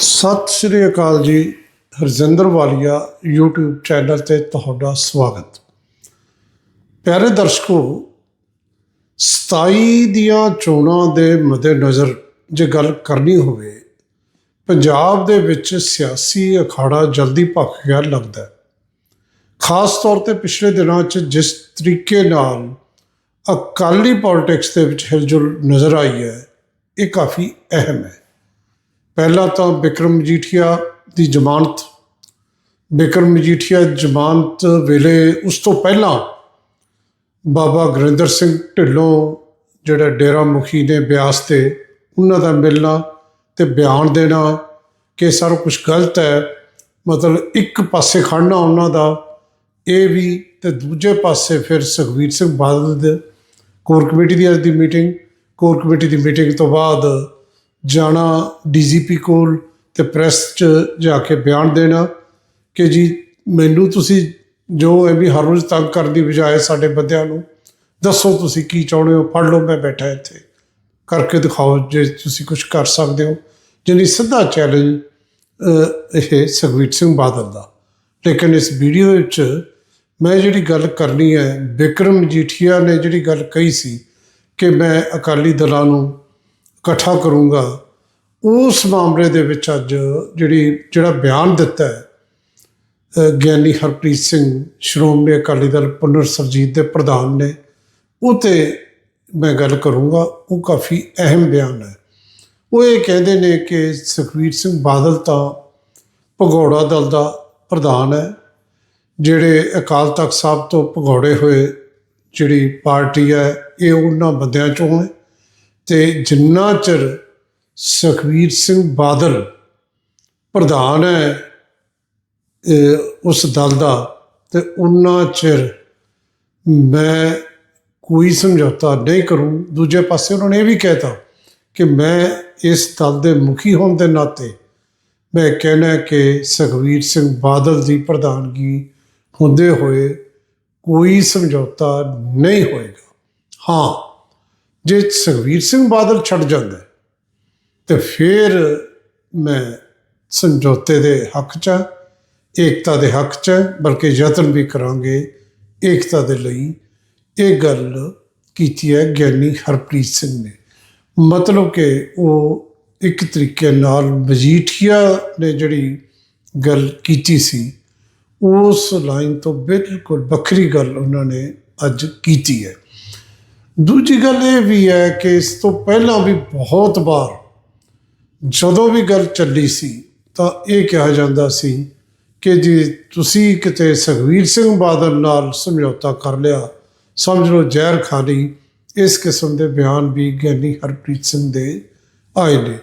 ਸਤਿ ਸ਼੍ਰੀ ਅਕਾਲ ਜੀ, ਹਰਜਿੰਦਰ ਵਾਲੀਆ, YouTube channel ਤੇ ਤੁਹਾਡਾ ਸਵਾਗਤ। ਪਿਆਰੇ ਦਰਸ਼ਕੋ 27 ਦੀਆਂ ਚੋਣਾਂ ਦੇ ਮੱਦੇਨਜ਼ਰ ਜੇ ਗੱਲ ਕਰਨੀ ਹੋਵੇ, ਪੰਜਾਬ ਦੇ ਵਿੱਚ ਸਿਆਸੀ ਅਖਾੜਾ ਜਲਦੀ ਭਖ ਗਿਆ ਲੱਗਦਾ ਖਾਸ ਤੌਰ ਤੇ ਪਿਛਲੇ ਦਿਨਾਂ 'ਚ ਜਿਸ ਤਰੀਕੇ ਨਾਲ ਅਕਾਲੀ ਪੋਲਿਟਿਕਸ ਦੇ ਵਿੱਚ ਹਿਲਜੁਲ ਨਜ਼ਰ ਆਈ ਹੈ, ਇਹ ਕਾਫੀ ਅਹਿਮ ਹੈ। ਪਹਿਲਾਂ ਤਾਂ ਬਿਕਰਮ ਮਜੀਠੀਆ ਦੀ ਜ਼ਮਾਨਤ। ਬਿਕਰਮ ਮਜੀਠੀਆ ਜ਼ਮਾਨਤ ਵੇਲੇ ਉਸ ਤੋਂ ਪਹਿਲਾਂ ਬਾਬਾ ਗੁਰਿੰਦਰ ਸਿੰਘ ਢਿੱਲੋਂ ਜਿਹੜਾ ਡੇਰਾ ਮੁਖੀ ਨੇ ਬਿਆਸ ਤੇ ਉਹਨਾਂ ਦਾ ਮਿਲਣਾ ਤੇ ਬਿਆਨ ਦੇਣਾ ਕਿ ਸਾਰਾ ਕੁਝ ਗਲਤ ਹੈ, ਮਤਲਬ ਇੱਕ ਪਾਸੇ ਖੜਨਾ ਉਹਨਾਂ ਦਾ, ਇਹ ਵੀ ਤੇ ਦੂਜੇ ਪਾਸੇ ਫਿਰ ਸੁਖਬੀਰ ਸਿੰਘ ਬਾਦਲ ਦੇ ਕੋਰ ਕਮੇਟੀ ਦੀ ਅੱਜ ਦੀ ਮੀਟਿੰਗ ਕੋਰ ਕਮੇਟੀ ਦੀ ਮੀਟਿੰਗ ਤੋਂ ਬਾਅਦ ਜਾਣਾ ਡੀਜੀਪੀ ਕੋਲ ਤੇ ਪ੍ਰੈਸ 'ਚ ਜਾ ਕੇ ਬਿਆਨ ਦੇਣਾ ਕਿ ਜੀ ਮੈਨੂੰ ਤੁਸੀਂ ਜੋ ਹੈ ਵੀ ਹਰ ਰੋਜ਼ ਤੰਗ ਕਰਨ ਦੀ ਬਜਾਏ ਸਾਡੇ ਬੰਦਿਆਂ ਨੂੰ ਦੱਸੋ ਤੁਸੀਂ ਕੀ ਚਾਹੁੰਦੇ ਹੋ ਪੜ੍ਹ ਲਓ, ਮੈਂ ਬੈਠਾ ਇੱਥੇ। ਕਰਕੇ ਦਿਖਾਓ ਜੇ ਤੁਸੀਂ ਕੁਝ ਕਰ ਸਕਦੇ ਹੋ। ਜਿਹਨੀ ਸਿੱਧਾ ਚੈਲੰਜ ਇਹ ਸੁਖਬੀਰ ਸਿੰਘ ਬਾਦਲ ਦਾ। ਲੇਕਿਨ ਇਸ ਵੀਡੀਓ ਵਿੱਚ ਮੈਂ ਜਿਹੜੀ ਗੱਲ ਕਰਨੀ ਹੈ, ਬਿਕਰਮ ਮਜੀਠੀਆ ਨੇ ਜਿਹੜੀ ਗੱਲ ਕਹੀ ਸੀ ਕਿ ਮੈਂ ਅਕਾਲੀ ਦਲਾਂ ਨੂੰ ਇਕੱਠਾ ਕਰੂੰਗਾ, ਉਸ ਮਾਮਲੇ ਦੇ ਵਿੱਚ ਅੱਜ ਜਿਹੜੀ, ਜਿਹੜਾ ਬਿਆਨ ਦਿੱਤਾ ਹੈ ਗਿਆਨੀ ਹਰਪ੍ਰੀਤ ਸਿੰਘ, ਸ਼੍ਰੋਮਣੀ ਅਕਾਲੀ ਦਲ ਪੁਨਰ ਸਰਜੀਤ ਦੇ ਪ੍ਰਧਾਨ ਨੇ ਉਹ ਤੇ ਮੈਂ ਗੱਲ ਕਰੂੰਗਾ, ਉਹ ਕਾਫੀ ਅਹਿਮ ਬਿਆਨ ਹੈ। ਉਹ ਇਹ ਕਹਿੰਦੇ ਨੇ ਕਿ ਸੁਖਵੀਰ ਸਿੰਘ ਬਾਦਲ ਤਾਂ ਭਗੌੜਾ ਦਲ ਦਾ ਪ੍ਰਧਾਨ ਹੈ, ਜਿਹੜੇ ਅਕਾਲ ਤਖਤ ਸਾਹਿਬ ਤੋਂ ਭਗੌੜੇ ਹੋਏ ਜਿਹੜੀ ਪਾਰਟੀ ਹੈ, ਇਹ ਉਹਨਾਂ ਬੰਦਿਆਂ ਚੋਂ ਹੈ। ਤੇ ਜਿੰਨਾ ਚਿਰ ਸੁਖਵੀਰ ਸਿੰਘ ਬਾਦਲ ਪ੍ਰਧਾਨ ਹੈ ਉਸ ਦਲ ਦਾ, ਤੇ ਉਹਨਾਂ ਚਿਰ ਮੈਂ ਕੋਈ ਸਮਝੌਤਾ ਨਹੀਂ ਕਰੂੰ। ਦੂਜੇ ਪਾਸੇ ਉਹਨਾਂ ਨੇ ਇਹ ਵੀ ਕਹਿਤਾ ਕਿ ਮੈਂ ਇਸ ਦਲ ਦੇ ਮੁਖੀ ਹੋਣ ਦੇ ਨਾਤੇ ਮੈਂ ਕਹਿਣਾ ਕਿ ਸੁਖਵੀਰ ਸਿੰਘ ਬਾਦਲ ਦੀ ਪ੍ਰਧਾਨਗੀ ਹੁੰਦੇ ਹੋਏ ਕੋਈ ਸਮਝੌਤਾ ਨਹੀਂ ਹੋਏਗਾ। ਹਾਂ ਜੇ ਸੁਖਵੀਰ ਸਿੰਘ ਬਾਦਲ ਛੱਡ ਜਾਂਦਾ ਹੈ, ਤੇ ਫਿਰ ਮੈਂ ਸਮਝੌਤੇ ਦੇ ਹੱਕ 'ਚ ਏਕਤਾ ਦੇ ਹੱਕ 'ਚ ਹਾਂ, ਬਲਕਿ ਯਤਨ ਵੀ ਕਰਾਂਗੇ ਏਕਤਾ ਦੇ ਲਈ। ਇਹ ਗੱਲ ਕੀਤੀ ਹੈ ਗਿਆਨੀ ਹਰਪ੍ਰੀਤ ਸਿੰਘ ਨੇ। ਮਤਲਬ ਕਿ ਉਹ ਇੱਕ ਤਰੀਕੇ ਨਾਲ ਮਜੀਠੀਆ ਨੇ ਜਿਹੜੀ ਗੱਲ ਕੀਤੀ ਸੀ ਉਸ ਲਾਈਨ ਤੋਂ ਬਿਲਕੁਲ ਵੱਖਰੀ ਗੱਲ ਉਹਨਾਂ ਨੇ ਅੱਜ ਕੀਤੀ ਹੈ। ਦੂਜੀ ਗੱਲ ਇਹ ਵੀ ਹੈ ਕਿ ਇਸ ਤੋਂ ਪਹਿਲਾਂ ਵੀ ਬਹੁਤ ਵਾਰ ਜਦੋਂ ਵੀ ਗੱਲ ਚੱਲੀ ਸੀ, ਤਾਂ ਇਹ ਕਿਹਾ ਜਾਂਦਾ ਸੀ ਕਿ ਜੀ ਤੁਸੀਂ ਕਿਤੇ ਸੁਖਵੀਰ ਸਿੰਘ ਬਾਦਲ ਨਾਲ ਸਮਝੌਤਾ ਕਰ ਲਿਆ, ਸਮਝ ਲਓ ਜ਼ਹਿਰ ਖਾ ਲਈ ਇਸ ਕਿਸਮ ਦੇ ਬਿਆਨ ਵੀ ਗਿਆਨੀ ਹਰਪ੍ਰੀਤ ਸਿੰਘ ਦੇ ਆਏ ਨੇ।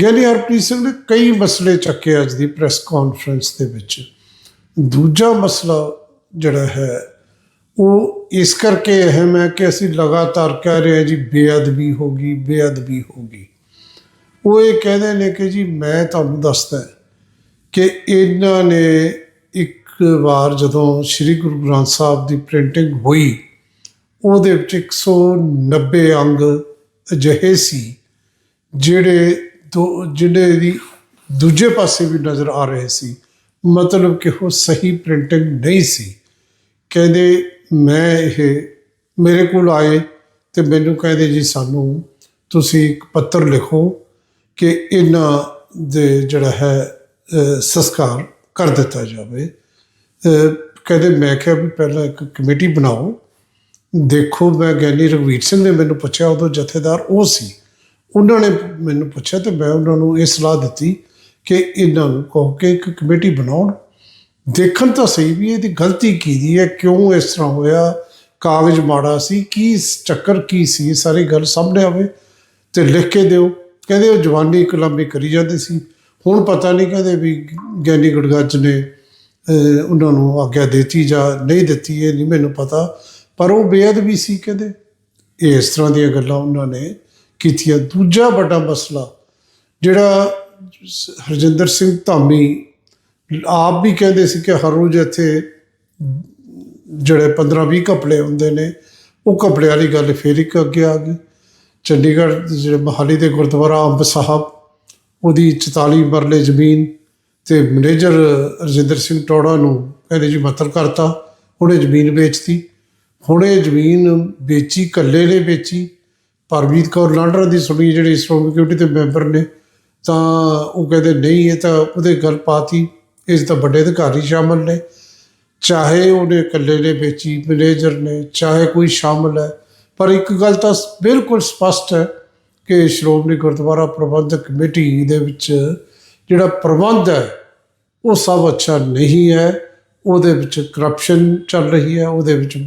ਗਿਆਨੀ ਹਰਪ੍ਰੀਤ ਸਿੰਘ ਨੇ ਕਈ ਮਸਲੇ ਚੱਕੇ ਅੱਜ ਦੀ ਪ੍ਰੈਸ ਕਾਨਫਰੰਸ ਦੇ ਵਿੱਚ। ਦੂਜਾ ਮਸਲਾ ਜਿਹੜਾ ਹੈ ਉਹ ਇਸ ਕਰਕੇ ਅਹਿਮ ਹੈ ਕਿ ਅਸੀਂ ਲਗਾਤਾਰ ਕਹਿ ਰਹੇ ਹਾਂ ਜੀ, ਬੇਅਦਬੀ ਹੋ ਗਈ, ਬੇਅਦਬੀ ਹੋ ਗਈ। ਉਹ ਇਹ ਕਹਿੰਦੇ ਨੇ ਕਿ ਜੀ, ਮੈਂ ਤੁਹਾਨੂੰ ਦੱਸਦਾ ਕਿ ਇਹਨਾਂ ਨੇ ਇੱਕ ਵਾਰ ਜਦੋਂ ਸ੍ਰੀ ਗੁਰੂ ਗ੍ਰੰਥ ਸਾਹਿਬ ਦੀ ਪ੍ਰਿੰਟਿੰਗ ਹੋਈ, ਉਹਦੇ ਵਿੱਚ 190 ਅੰਗ ਅਜਿਹੇ ਸੀ, ਜਿਹੜੇ ਦੋ ਜਿਹੜੇ ਦੀ ਦੂਜੇ ਪਾਸੇ ਵੀ ਨਜ਼ਰ ਆ ਰਹੇ ਸੀ। ਮਤਲਬ ਕਿ ਉਹ ਸਹੀ ਪ੍ਰਿੰਟਿੰਗ ਨਹੀਂ ਸੀ। ਕਹਿੰਦੇ ਮੈਂ ਇਹ ਮੇਰੇ ਕੋਲ ਆਏ ਤੇ ਮੈਨੂੰ ਕਹਿੰਦੇ ਜੀ ਸਾਨੂੰ ਤੁਸੀਂ ਇੱਕ ਪੱਤਰ ਲਿਖੋ ਕਿ ਇਹਨਾਂ ਦੇ ਜਿਹੜਾ ਹੈ ਸੰਸਕਾਰ ਕਰ ਦਿੱਤਾ ਜਾਵੇ। ਕਹਿੰਦੇ ਮੈਂ ਕਿਹਾ ਵੀ ਪਹਿਲਾਂ ਇੱਕ ਕਮੇਟੀ ਬਣਾਓ। ਦੇਖੋ, ਮੈਂ ਗਿਆਨੀ ਰਘਵੀਰ ਸਿੰਘ ਨੇ ਮੈਨੂੰ ਪੁੱਛਿਆ ਉਦੋਂ ਜਥੇਦਾਰ ਉਹ ਸੀ। ਉਹਨਾਂ ਨੇ ਮੈਨੂੰ ਪੁੱਛਿਆ ਤੇ ਮੈਂ ਉਹਨਾਂ ਨੂੰ ਇਹ ਸਲਾਹ ਦਿੱਤੀ ਕਿ ਇਹਨਾਂ ਨੂੰ ਕਹੋ ਕਿ ਇੱਕ ਕਮੇਟੀ ਬਣਾਉਣ। ਦੇਖਣ ਤਾਂ ਸਹੀ ਵੀ ਇਹਦੀ ਗਲਤੀ ਕੀ ਦੀ ਹੈ, ਕਿਉਂ ਇਸ ਤਰ੍ਹਾਂ ਹੋਇਆ, ਕਾਗਜ਼ ਮਾੜਾ ਸੀ, ਕੀ ਚੱਕਰ ਕੀ ਸੀ, ਇਹ ਸਾਰੀ ਗੱਲ ਸਾਹਮਣੇ ਆਵੇ ਤੇ ਲਿਖ ਕੇ ਦਿਓ। ਕਹਿੰਦੇ ਉਹ ਜਵਾਨੀ ਕਲਾਮੀ ਕਰੀ ਜਾਂਦੇ ਸੀ। ਹੁਣ ਪਤਾ ਨਹੀਂ ਕਹਿੰਦੇ ਵੀ ਗਿਆਨੀ ਗੁੜਗੱਜ ਨੇ ਉਹਨਾਂ ਨੂੰ ਆਗਿਆ ਦਿੱਤੀ ਜਾਂ ਨਹੀਂ ਦਿੱਤੀ, ਇਹ ਨਹੀਂ ਮੈਨੂੰ ਪਤਾ। ਪਰ ਉਹ ਬੇਅਦਬੀ ਸੀ ਕਹਿੰਦੇ। ਇਹ ਇਸ ਤਰ੍ਹਾਂ ਦੀਆਂ ਗੱਲਾਂ ਉਹਨਾਂ ਨੇ ਕੀਤੀਆਂ। ਦੂਜਾ ਵੱਡਾ ਮਸਲਾ, ਜਿਹੜਾ ਹਰਜਿੰਦਰ ਸਿੰਘ ਧਾਮੀ ਆਪ ਵੀ ਕਹਿੰਦੇ ਸੀ ਕਿ ਹਰ ਰੋਜ਼ ਇੱਥੇ ਜਿਹੜੇ 15 20 ਕਪੜੇ ਹੁੰਦੇ ਨੇ, ਉਹ ਕਪੜੇ ਵਾਲੀ ਗੱਲ ਫੇਰ ਇੱਕ ਅੱਗੇ ਆ ਗਈ। ਚੰਡੀਗੜ੍ਹ ਜਿਹੜੇ ਮਹਾਲੀ ਦੇ ਗੁਰਦੁਆਰਾ ਅੰਬ ਸਾਹਿਬ, ਉਹਦੀ 44 ਮਰਲੇ ਜ਼ਮੀਨ ਤੇ ਮੈਨੇਜਰ ਰਜਿੰਦਰ ਸਿੰਘ ਟੋੜਾ ਨੂੰ ਕਹਿੰਦੇ ਜੀ ਮਤਲ ਕਰਤਾ ਉਹਨੇ ਜ਼ਮੀਨ ਵੇਚਤੀ। ਹੁਣ ਇਹ ਜ਼ਮੀਨ ਵੇਚੀ ਕੱਲੇ ਨੇ ਵੇਚੀ। ਪਰਮਜੀਤ ਕੌਰ ਲਾਂਡਰਾ ਦੀ ਸੁਣੀ ਜਿਹੜੀ ਸ਼੍ਰੋਮਣੀ ਕਮੇਟੀ ਦੇ ਮੈਂਬਰ ਨੇ, ਤਾਂ ਉਹ ਕਹਿੰਦੇ ਨਹੀਂ, ਇਹ ਤਾਂ ਉਹਦੇ ਗੱਲ ਪਾਤੀ। ਇਸ ਤਾਂ ਵੱਡੇ ਅਧਿਕਾਰੀ ਸ਼ਾਮਲ ਨੇ। ਚਾਹੇ ਉਹਨੇ ਇਕੱਲੇ ਨੇ, ਵੇਚੀ ਮੈਨੇਜਰ ਨੇ, ਚਾਹੇ ਕੋਈ ਸ਼ਾਮਲ ਹੈ। ਪਰ ਇੱਕ ਗੱਲ ਤਾਂ ਬਿਲਕੁਲ ਸਪਸ਼ਟ ਹੈ ਕਿ ਸ਼੍ਰੋਮਣੀ ਗੁਰਦੁਆਰਾ ਪ੍ਰਬੰਧਕ ਕਮੇਟੀ ਦੇ ਵਿੱਚ ਜਿਹੜਾ ਪ੍ਰਬੰਧ ਹੈ, ਉਹ ਸਭ ਅੱਛਾ ਨਹੀਂ ਹੈ। ਉਹਦੇ ਵਿੱਚ ਕਰਪਸ਼ਨ ਚੱਲ ਰਹੀ ਹੈ। ਉਹਦੇ ਵਿੱਚ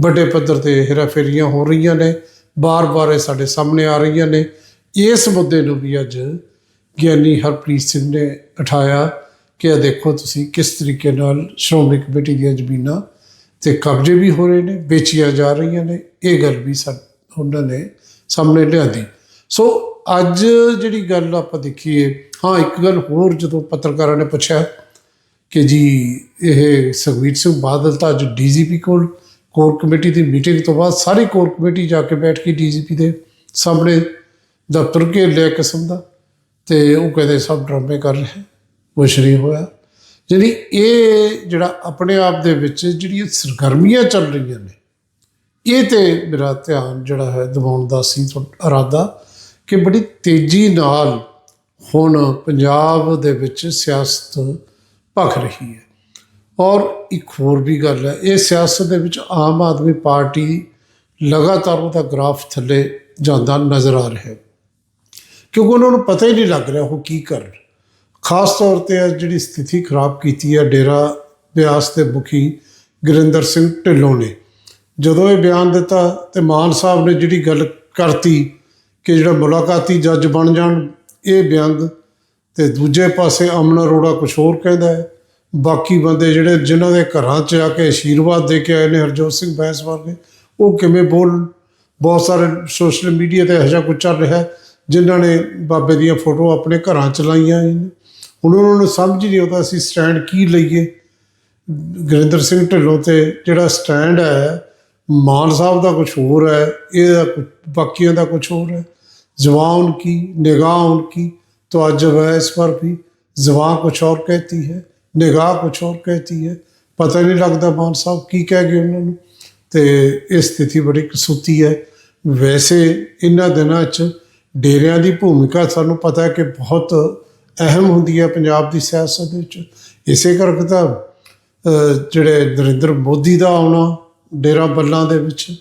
ਵੱਡੇ ਪੱਧਰ ਤੇ ਹੇਰਾਫੇਰੀਆਂ ਹੋ ਰਹੀਆਂ ਨੇ। ਬਾਰ-ਬਾਰ ਇਹ ਸਾਡੇ ਸਾਹਮਣੇ ਆ ਰਹੀਆਂ ਨੇ। ਇਸ ਮੁੱਦੇ ਨੂੰ ਵੀ ਅੱਜ ਗਿਆਨੀ ਹਰਪ੍ਰੀਤ ਸਿੰਘ ਨੇ ਉਠਾਇਆ। ਕਿ ਇਹ ਦੇਖੋ ਤੁਸੀਂ ਕਿਸ ਤਰੀਕੇ ਨਾਲ ਸ਼੍ਰੋਮਣੀ ਕਮੇਟੀ ਦੀਆਂ ਜ਼ਮੀਨਾਂ ਤੇ ਕਬਜ਼ੇ ਵੀ ਹੋ ਰਹੇ ਨੇ, ਵੇਚੀਆਂ ਜਾ ਰਹੀਆਂ ਨੇ, ਇਹ ਗੱਲ ਵੀ ਸਾ, ਉਹਨਾਂ ਨੇ ਸਾਹਮਣੇ ਲਿਆਂਦੀ ਸੋ ਅੱਜ ਜਿਹੜੀ ਗੱਲ ਆਪਾਂ ਦੇਖੀਏ, ਹਾਂ, ਇੱਕ ਗੱਲ ਹੋਰ ਜਦੋਂ ਪੱਤਰਕਾਰਾਂ ਨੇ ਪੁੱਛਿਆ ਕਿ ਜੀ ਇਹ ਸੁਖਬੀਰ ਸਿੰਘ ਬਾਦਲ ਤਾਂ ਅੱਜ ਡੀਜੀਪੀ ਕੋਲ, ਕੋਰ ਕਮੇਟੀ ਦੀ ਮੀਟਿੰਗ ਤੋਂ ਬਾਅਦ ਸਾਰੀ ਕੋਰ ਕਮੇਟੀ ਜਾ ਕੇ ਬੈਠ ਕੇ ਡੀਜੀਪੀ ਦੇ ਸਾਹਮਣੇ ਦਫ਼ਤਰ ਕੇ ਲਿਆ ਕਿਸਮ ਦਾ ਤੇ ਉਹ ਕਹਿੰਦੇ ਸਭ ਡਰਾਮੇ ਕਰ ਰਹੇ। ਕੁਛ ਨਹੀਂ ਹੋਇਆ। ਜਿਹੜੀ ਇਹ ਜਿਹੜਾ ਆਪਣੇ ਆਪ ਦੇ ਵਿੱਚ ਜਿਹੜੀਆਂ ਸਰਗਰਮੀਆਂ ਚੱਲ ਰਹੀਆਂ ਨੇ, ਇਹ ਤੇ ਮੇਰਾ ਧਿਆਨ ਜਿਹੜਾ ਹੈ ਦਿਵਾਉਣ ਦਾ ਸੀ ਤੁਹਾ- ਇਰਾਦਾ ਕਿ ਬੜੀ ਤੇਜ਼ੀ ਨਾਲ ਹੁਣ ਪੰਜਾਬ ਦੇ ਵਿੱਚ ਸਿਆਸਤ ਭਖ ਰਹੀ ਹੈ। ਔਰ ਇੱਕ ਹੋਰ ਵੀ ਗੱਲ ਹੈ, ਇਹ ਸਿਆਸਤ ਦੇ ਵਿੱਚ ਆਮ ਆਦਮੀ ਪਾਰਟੀ ਲਗਾਤਾਰ ਉਹਦਾ ਗ੍ਰਾਫ ਥੱਲੇ ਜਾਂਦਾ ਨਜ਼ਰ ਆ ਰਿਹਾ ਹੈ। ਕਿਉਂਕਿ ਉਹਨਾਂ ਨੂੰ ਪਤਾ ਹੀ ਨਹੀਂ ਲੱਗ ਰਿਹਾ ਉਹ ਕੀ ਕਰ ਰਹੇ। ਖਾਸ ਤੌਰ ਤੇ ਇਹ ਜਿਹੜੀ ਸਥਿਤੀ ਖਰਾਬ ਕੀਤੀ ਹੈ, ਡੇਰਾ ਬਿਆਸ ਦੇ ਮੁਖੀ ਗੁਰਿੰਦਰ ਸਿੰਘ ਢਿੱਲੋਂ ਨੇ। ਜਦੋਂ ਇਹ ਬਿਆਨ ਦਿੱਤਾ ਤੇ ਮਾਨ ਸਾਹਿਬ ਨੇ ਜਿਹੜੀ ਗੱਲ ਕਰਤੀ ਕਿ ਜਿਹੜਾ ਮੁਲਾਕਾਤੀ ਜੱਜ ਬਣ ਜਾਣ, ਇਹ ਬਿਆਨ ਤੇ ਦੂਜੇ ਪਾਸੇ ਅਮਨ ਅਰੋੜਾ ਕੁਝ ਹੋਰ ਕਹਿੰਦਾ ਹੈ। ਬਾਕੀ ਬੰਦੇ ਜਿਹੜੇ ਜਿਨ੍ਹਾਂ ਦੇ ਘਰਾਂ 'ਚ ਆ ਕੇ ਆਸ਼ੀਰਵਾਦ ਦੇ ਕੇ ਆਏ ਨੇ, ਹਰਜੋਤ ਸਿੰਘ ਬੈਂਸ ਵਰਗੇ ਉਹ ਕਿਵੇਂ ਬੋਲ, ਬਹੁਤ ਸਾਰੇ ਸੋਸ਼ਲ ਮੀਡੀਆ ਤੇ ਇਹੋ ਜਿਹਾ ਕੁਝ ਚੱਲ ਰਿਹਾ ਜਿਨ੍ਹਾਂ ਨੇ ਬਾਬੇ ਦੀਆਂ ਫੋਟੋ ਆਪਣੇ ਘਰਾਂ 'ਚ ਲਾਈਆਂ ਨੇ। ਹੁਣ ਉਹਨਾਂ ਨੂੰ ਸਮਝ ਨਹੀਂ ਆਉਂਦਾ ਅਸੀਂ ਸਟੈਂਡ ਕੀ ਲਈਏ। ਗਰਿੰਦਰ ਸਿੰਘ ਢਿੱਲੋਂ ਤੇ ਜਿਹੜਾ ਸਟੈਂਡ ਹੈ, ਮਾਨ ਸਾਹਿਬ ਦਾ ਕੁਝ ਹੋਰ ਹੈ, ਇਹਦਾ ਬਾਕੀਆਂ ਦਾ ਕੁਝ ਹੋਰ ਹੈ। ਜਵਾਂ ਉਨਕੀ ਨਿਗਾਹ ਉਨਕੀ तो अजब है इस पर ਵੀ जबान कुछ ਹੋਰ कहती ਹੈ, ਨਿਗਾਹ कुछ ਹੋਰ कहती ਹੈ। ਪਤਾ ਨਹੀਂ ਲੱਗਦਾ ਮਾਨ ਸਾਹਿਬ ਕੀ ਕਹਿ ਗਏ ਉਹਨਾਂ ਨੂੰ। ਤੇ ਇਹ ਸਥਿਤੀ ਬੜੀ ਕਸੂਤੀ ਹੈ। ਵੈਸੇ ਇਹਨਾਂ ਦਿਨਾਂ 'ਚ ਡੇਰਿਆਂ ਦੀ ਭੂਮਿਕਾ ਸਾਨੂੰ ਪਤਾ ਹੈ ਕਿ ਬਹੁਤ ਅਹਿਮ ਹੁੰਦੀ ਹੈ ਪੰਜਾਬ ਦੀ ਸਿਆਸਤ ਵਿੱਚ। ਇਸੇ ਕਰਕੇ ਤਾਂ ਜਿਹੜੇ ਨਰਿੰਦਰ ਮੋਦੀ ਦਾ ਆਉਣਾ ਡੇਰਾ ਬੱਲਾਂ ਦੇ ਵਿੱਚ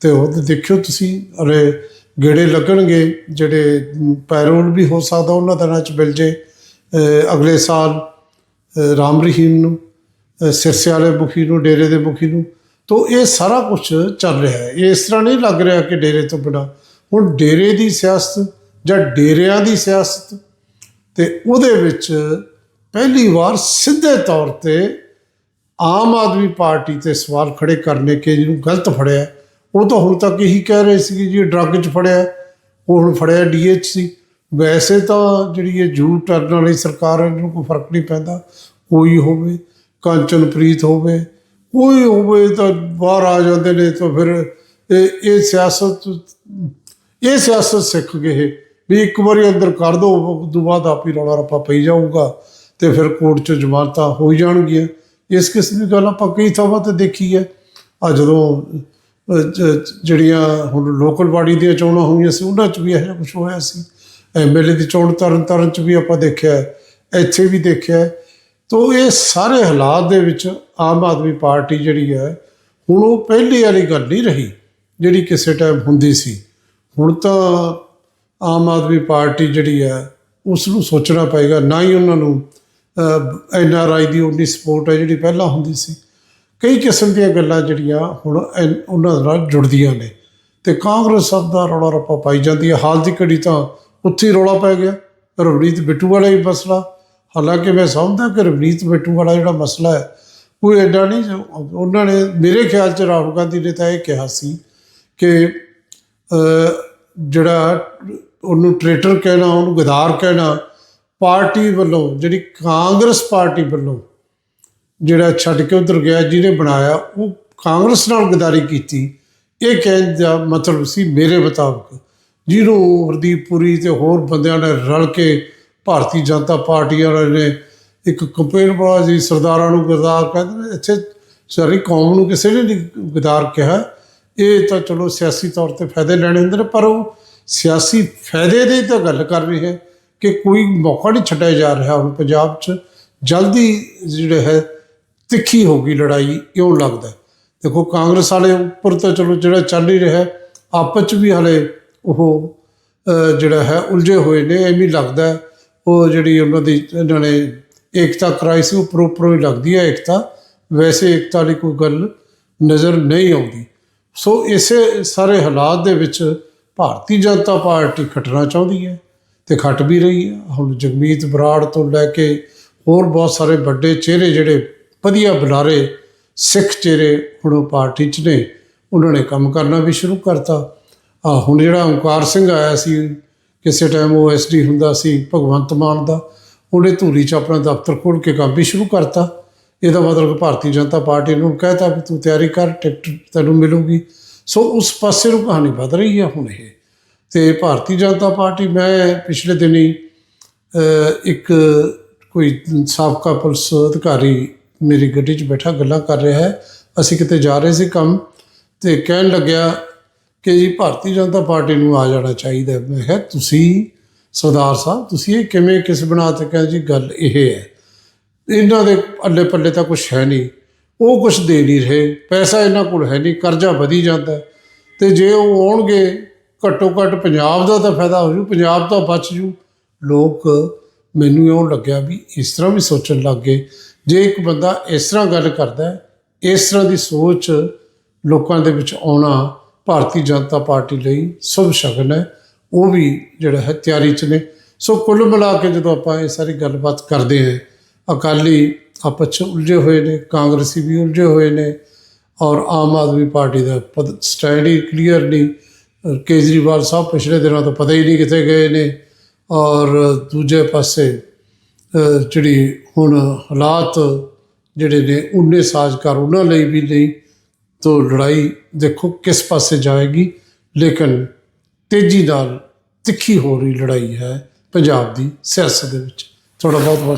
ਤੇ ਉਹ ਤੇ ਦੇਖਿਓ ਤੁਸੀਂ ਅਰੇ ਗੇੜੇ ਲੱਗਣਗੇ ਜਿਹੜੇ ਪੈਰੋਲ ਵੀ ਹੋ ਸਕਦਾ ਉਹਨਾਂ ਦਾ ਦਿਨਾਂ ਚ ਮਿਲ ਜੇ ਅਗਲੇ ਸਾਲ ਰਾਮ ਰਹੀਮ ਨੂੰ ਅਹ, ਸਿਰਸੇ ਵਾਲੇ ਮੁਖੀ ਨੂੰ ਡੇਰੇ ਦੇ ਮੁਖੀ ਨੂੰ ਤੋਂ ਇਹ ਸਾਰਾ ਕੁਝ ਚੱਲ ਰਿਹਾ ਹੈ। ਇਹ ਇਸ ਤਰ੍ਹਾਂ ਨਹੀਂ ਲੱਗ ਰਿਹਾ ਕਿ ਡੇਰੇ ਤੋਂ ਬਿਨਾਂ। ਹੁਣ ਡੇਰੇ ਦੀ ਸਿਆਸਤ ਜਾਂ ਡੇਰਿਆਂ ਦੀ ਸਿਆਸਤ ਤੇ ਉਹਦੇ ਵਿੱਚ ਪਹਿਲੀ ਵਾਰ ਸਿੱਧੇ ਤੌਰ ਤੇ ਆਮ ਆਦਮੀ ਪਾਰਟੀ ਤੇ ਸਵਾਲ ਖੜੇ ਕਰਨੇ ਕੇ ਜਿਹਨੂੰ ਗਲਤ ਫੜਿਆ। ਉਹ ਤਾਂ ਹੁਣ ਤੱਕ ਇਹੀ ਕਹਿ ਰਹੇ ਸੀ ਕਿ ਜੀ ਡਰੱਗ 'ਚ ਫੜਿਆ, ਉਹ ਹੁਣ ਫੜਿਆ ਡੀਐਚਸੀ ਵੈਸੇ ਤਾਂ ਜਿਹੜੀ ਇਹ ਜੂ ਟਰਨ ਵਾਲੀ ਸਰਕਾਰ ਹੈ, ਇਹਨੂੰ ਕੋਈ ਫ਼ਰਕ ਨਹੀਂ ਪੈਂਦਾ। ਕੋਈ ਹੋਵੇ, ਕੰਚਨਪ੍ਰੀਤ ਹੋਵੇ, ਕੋਈ ਹੋਵੇ ਤਾਂ ਬਾਹਰ ਆ ਜਾਂਦੇ ਨੇ ਤਾਂ ਫਿਰ ਇਹ ਇਹ ਸਿਆਸਤ ਇਹ ਸਿਆਸਤ ਸਿੱਖ ਗਏ ਵੀ ਇੱਕ ਵਾਰੀ ਅੰਦਰ ਕਰ ਦੋ, ਉਸ ਤੋਂ ਬਾਅਦ ਆਪ ਹੀ ਰੌਲਾ ਰੱਪਾ ਪਈ ਜਾਊਗਾ ਤੇ ਫਿਰ ਕੋਰਟ 'ਚ ਜ਼ਮਾਨਤਾਂ ਹੋ ਜਾਣਗੀਆਂ। ਇਸ ਕਿਸਮ ਦੀ ਗੱਲ ਆਪਾਂ ਕਈ ਥਾਵਾਂ ਤੇ ਦੇਖੀ ਹੈ। ਆ ਜਦੋਂ ਜਿਹੜੀਆਂ ਹੁਣ ਲੋਕਲ ਬਾਡੀ ਦੀਆਂ ਚੋਣਾਂ ਹੋਈਆਂ ਸੀ, ਉਹਨਾਂ 'ਚ ਵੀ ਇਹੋ ਜਿਹਾ ਕੁਝ ਹੋਇਆ ਸੀ। ਐਮਐਲਏ ਦੀ ਚੋਣ ਤਰਨ ਤਾਰਨ 'ਚ ਵੀ ਆਪਾਂ ਦੇਖਿਆ ਇੱਥੇ ਵੀ ਦੇਖਿਆ ਤਾਂ ਇਹ ਸਾਰੇ ਹਾਲਾਤ ਦੇ ਵਿੱਚ ਆਮ ਆਦਮੀ ਪਾਰਟੀ ਜਿਹੜੀ ਹੈ, ਹੁਣ ਉਹ ਪਹਿਲੀ ਵਾਲੀ ਗੱਲ ਨਹੀਂ ਰਹੀ, ਜਿਹੜੀ ਕਿਸੇ ਟਾਈਮ ਹੁੰਦੀ ਸੀ। ਹੁਣ ਤਾਂ ਆਮ ਆਦਮੀ ਪਾਰਟੀ ਜਿਹੜੀ ਹੈ ਉਸ ਨੂੰ ਸੋਚਣਾ ਪਏਗਾ। ਨਾ ਹੀ ਉਹਨਾਂ ਨੂੰ ਐਨ ਆਰ ਆਈ ਦੀ ਉਨੀ ਸਪੋਰਟ ਹੈ ਜਿਹੜੀ ਪਹਿਲਾਂ ਹੁੰਦੀ ਸੀ। ਕਈ ਕਿਸਮ ਦੀਆਂ ਗੱਲਾਂ ਜਿਹੜੀਆਂ ਹੁਣ ਐਨ- ਉਹਨਾਂ ਨਾਲ ਜੁੜਦੀਆਂ ਨੇ। ਤੇ ਕਾਂਗਰਸ ਸਭ ਦਾ ਰੌਲਾ ਰੱਪਾ ਪਾਈ ਜਾਂਦੀ ਹੈ। ਹਾਲ ਦੀ ਘੜੀ ਤਾਂ ਉੱਥੇ ਹੀ ਰੌਲਾ ਪੈ ਗਿਆ। ਰਵਨੀਤ ਬਿੱਟੂ ਵਾਲਾ ਹੀ ਮਸਲਾ। ਹਾਲਾਂਕਿ ਮੈਂ ਸਮਝਦਾ ਕਿ ਰਵਨੀਤ ਬਿੱਟੂ ਵਾਲਾ ਜਿਹੜਾ ਮਸਲਾ ਹੈ ਕੋਈ ਐਡਾ ਨਹੀਂ, ਉਹਨਾਂ ਨੇ, ਮੇਰੇ ਖਿਆਲ ਚ ਰਾਹੁਲ ਗਾਂਧੀ ਨੇ ਤਾਂ ਇਹ ਕਿਹਾ ਸੀ ਕਿ ਜਿਹੜਾ ਉਹਨੂੰ ਟ੍ਰੇਟਰ ਕਹਿਣਾ, ਉਹਨੂੰ ਗਦਾਰ ਕਹਿਣਾ, ਪਾਰਟੀ ਵੱਲੋਂ, ਜਿਹੜੀ ਕਾਂਗਰਸ ਪਾਰਟੀ ਵੱਲੋਂ ਜਿਹੜਾ ਛੱਡ ਕੇ ਉਧਰ ਗਿਆ, ਜਿਹਨੇ ਬਣਾਇਆ, ਉਹ ਕਾਂਗਰਸ ਨਾਲ ਗਦਾਰੀ ਕੀਤੀ। ਇਹ ਕਹਿਣ ਦਾ ਮਤਲਬ ਸੀ ਮੇਰੇ ਮੁਤਾਬਕ, ਜਿਹਨੂੰ ਹਰਦੀਪ ਪੁਰੀ ਤੇ ਹੋਰ ਬੰਦਿਆਂ ਨੇ ਰਲ ਕੇ ਭਾਰਤੀ ਜਨਤਾ ਪਾਰਟੀ ਵਾਲਿਆਂ ਨੇ ਇੱਕ ਕੰਪੇਨ ਬਾਜ਼ੀ ਸਰਦਾਰਾਂ ਨੂੰ ਗਦਾਰ ਕਹਿੰਦੇ ਨੇ, ਇੱਥੇ ਸਾਰੀ ਕੌਮ ਨੂੰ ਕਿਸੇ ਨੇ ਨਹੀਂ ਗਦਾਰ ਕਿਹਾ। ਇਹ ਤਾਂ ਚਲੋ ਸਿਆਸੀ ਤੌਰ ਤੇ ਫਾਇਦੇ ਲੈਣੇ ਹੁੰਦੇ ਨੇ, ਪਰ ਉਹ ਸਿਆਸੀ ਫਾਇਦੇ ਦੀ ਤਾਂ ਗੱਲ ਕਰ ਰਹੀ ਹੈ ਕਿ ਕੋਈ ਮੌਕਾ ਨਹੀਂ ਛੱਡਿਆ ਜਾ ਰਿਹਾ ਹੁਣ ਪੰਜਾਬ 'ਚ। ਜਲਦੀ ਜਿਹੜੇ ਹੈ, ਤਿੱਖੀ ਹੋ ਗਈ ਲੜਾਈ ਕਿਉਂ ਲੱਗਦਾ ਦੇਖੋ, ਕਾਂਗਰਸ ਵਾਲੇ ਉੱਪਰ ਤਾਂ ਚਲੋ ਜਿਹੜਾ ਚੱਲ ਹੀ ਰਿਹਾ ਆਪਸ 'ਚ ਵੀ ਹਲੇ ਉਹ ਜਿਹੜਾ ਹੈ, ਉਲਝੇ ਹੋਏ ਨੇ, ਐਵੇਂ ਹੀ ਲੱਗਦਾ ਉਹ ਜਿਹੜੀ ਉਹਨਾਂ ਦੀ, ਇਹਨਾਂ ਨੇ ਏਕਤਾ ਕਰਾਈ ਸੀ ਉੱਪਰੋਂ ਉੱਪਰੋਂ ਹੀ ਲੱਗਦੀ ਹੈ ਏਕਤਾ। ਵੈਸੇ ਏਕਤਾ ਵਾਲੀ ਕੋਈ ਗੱਲ ਨਜ਼ਰ ਨਹੀਂ ਆਉਂਦੀ। ਸੋ ਇਸੇ ਸਾਰੇ ਹਾਲਾਤ ਦੇ ਵਿੱਚ ਭਾਰਤੀ ਜਨਤਾ ਪਾਰਟੀ ਖਟਣਾ ਚਾਹੁੰਦੀ ਹੈ ਤੇ ਖਟ ਵੀ ਰਹੀ ਹੈ। ਹੁਣ ਜਗਮੀਤ ਬਰਾੜ ਤੋਂ ਲੈ ਕੇ ਹੋਰ ਬਹੁਤ ਸਾਰੇ ਵੱਡੇ ਚਿਹਰੇ ਜਿਹੜੇ ਵਧੀਆ ਬੁਲਾਰੇ, ਸਿੱਖ ਚਿਹਰੇ ਹੁਣ ਪਾਰਟੀ 'ਚ ਨੇ, ਉਹਨਾਂ ਨੇ ਕੰਮ ਕਰਨਾ ਵੀ ਸ਼ੁਰੂ ਕਰਤਾ। ਆ ਹੁਣ ਜਿਹੜਾ ਓਂਕਾਰ ਸਿੰਘ ਆਇਆ ਸੀ, ਕਿਸੇ ਟਾਈਮ ਉਹ ਐਸਡੀ ਹੁੰਦਾ ਸੀ, ਭਗਵੰਤ ਮਾਨ ਦਾ, ਉਹਨੇ ਧੂਰੀ 'ਚ ਆਪਣਾ ਦਫ਼ਤਰ ਖੋਲ੍ਹ ਕੇ ਕੰਮ ਵੀ ਸ਼ੁਰੂ ਕਰਤਾ। ਇਹਦਾ ਮਤਲਬ ਭਾਰਤੀ ਜਨਤਾ ਪਾਰਟੀ ਨੂੰ ਕਹਿਤਾ ਵੀ ਤੂੰ ਤਿਆਰੀ ਕਰ, ਟਿਕਟ ਤੈਨੂੰ ਮਿਲੂਗੀ। ਸੋ ਉਸ ਪਾਸੇ ਨੂੰ ਕਹਾਣੀ ਵੱਧ ਰਹੀ ਹੈ ਹੁਣ ਇਹ। ਤੇ ਭਾਰਤੀ ਜਨਤਾ ਪਾਰਟੀ, ਮੈਂ ਪਿਛਲੇ ਦਿਨੀ ਇੱਕ ਕੋਈ ਸਾਬਕਾ ਪੁਲਿਸ ਅਧਿਕਾਰੀ ਮੇਰੀ ਗੱਡੀ 'ਚ ਬੈਠਾ, ਗੱਲਾਂ ਕਰ ਰਿਹਾ ਹੈ। ਅਸੀਂ ਕਿਤੇ ਜਾ ਰਹੇ ਸੀ ਕੰਮ ਤੇ ਕਹਿਣ ਲੱਗਿਆ ਕਿ ਜੀ ਭਾਰਤੀ ਜਨਤਾ ਪਾਰਟੀ ਨੂੰ ਆ ਜਾਣਾ ਚਾਹੀਦਾ ਮੈਂ ਕਿਹਾ, ਤੁਸੀਂ ਸਰਦਾਰ ਸਾਹਿਬ, ਤੁਸੀਂ ਇਹ ਕਿਵੇਂ ਕਿਸ ਬਣਾ ਤੇ ਕਹਿੰਦੇ ਜੀ, ਗੱਲ ਇਹ ਹੈ। ਇਹਨਾਂ ਦੇ ਅੱਲੇ ਪੱਲੇ ਤਾਂ ਕੁਝ ਹੈ ਨਹੀਂ। ਉਹ ਕੁਝ ਦੇ ਨਹੀਂ ਰਹੇ, ਪੈਸਾ ਇਹਨਾਂ ਕੋਲ ਹੈ ਨਹੀਂ, ਕਰਜ਼ਾ ਵਧੀ ਜਾਂਦਾ ਹੈ। ਤੇ ਜੇ ਉਹ ਆਉਣਗੇ, ਘੱਟੋ ਘੱਟ ਪੰਜਾਬ ਦਾ ਤਾਂ ਫਾਇਦਾ ਹੋ ਜੂ, ਪੰਜਾਬ ਤਾਂ ਬਚ ਜੂ। ਲੋਕ ਮੈਨੂੰ ਇਉਂ ਲੱਗਿਆ ਵੀ ਇਸ ਤਰ੍ਹਾਂ ਵੀ ਸੋਚਣ ਲੱਗ ਗਏ। ਜੇ ਇੱਕ ਬੰਦਾ ਇਸ ਤਰ੍ਹਾਂ ਗੱਲ ਕਰਦਾ ਇਸ ਤਰ੍ਹਾਂ ਦੀ ਸੋਚ ਲੋਕਾਂ ਦੇ ਵਿੱਚ ਆਉਣਾ ਭਾਰਤੀ ਜਨਤਾ ਪਾਰਟੀ ਲਈ ਸ਼ੁਭ ਸ਼ਗਨ ਹੈ। ਉਹ ਵੀ ਜਿਹੜਾ ਹੈ ਤਿਆਰੀ 'ਚ ਨੇ। ਸੋ ਕੁੱਲ ਮਿਲਾ ਕੇ ਜਦੋਂ ਆਪਾਂ ਇਹ ਸਾਰੀ ਗੱਲਬਾਤ ਕਰਦੇ ਹਾਂ, ਅਕਾਲੀ ਆਪਸ 'ਚ ਉਲਝੇ ਹੋਏ ਨੇ, ਕਾਂਗਰਸੀ ਵੀ ਉਲਝੇ ਹੋਏ ਨੇ ਔਰ ਆਮ ਆਦਮੀ ਪਾਰਟੀ ਦਾ ਪਦ ਸਟੈਂਡ ਹੀ ਕਲੀਅਰ ਨਹੀਂ। ਕੇਜਰੀਵਾਲ ਸਾਹਿਬ ਪਿਛਲੇ ਦਿਨਾਂ ਤੋਂ ਪਤਾ ਹੀ ਨਹੀਂ ਕਿੱਥੇ ਗਏ ਨੇ ਔਰ ਦੂਜੇ ਪਾਸੇ ਜਿਹੜੀ ਹੁਣ ਹਾਲਾਤ ਜਿਹੜੇ ਨੇ ਉਹਨੇ ਸਾਜ਼ਕਾਰ ਉਹਨਾਂ ਲਈ ਵੀ ਨਹੀਂ ਤੋਂ ਲੜਾਈ ਦੇਖੋ ਕਿਸ ਪਾਸੇ ਜਾਏਗੀ। ਲੇਕਿਨ ਤੇਜ਼ੀ ਨਾਲ ਤਿੱਖੀ ਹੋ ਰਹੀ ਲੜਾਈ ਹੈ ਪੰਜਾਬ ਦੀ ਸਿਆਸਤ ਦੇ ਵਿੱਚ। ਤੁਹਾਡਾ ਬਹੁਤ ਬਹੁਤ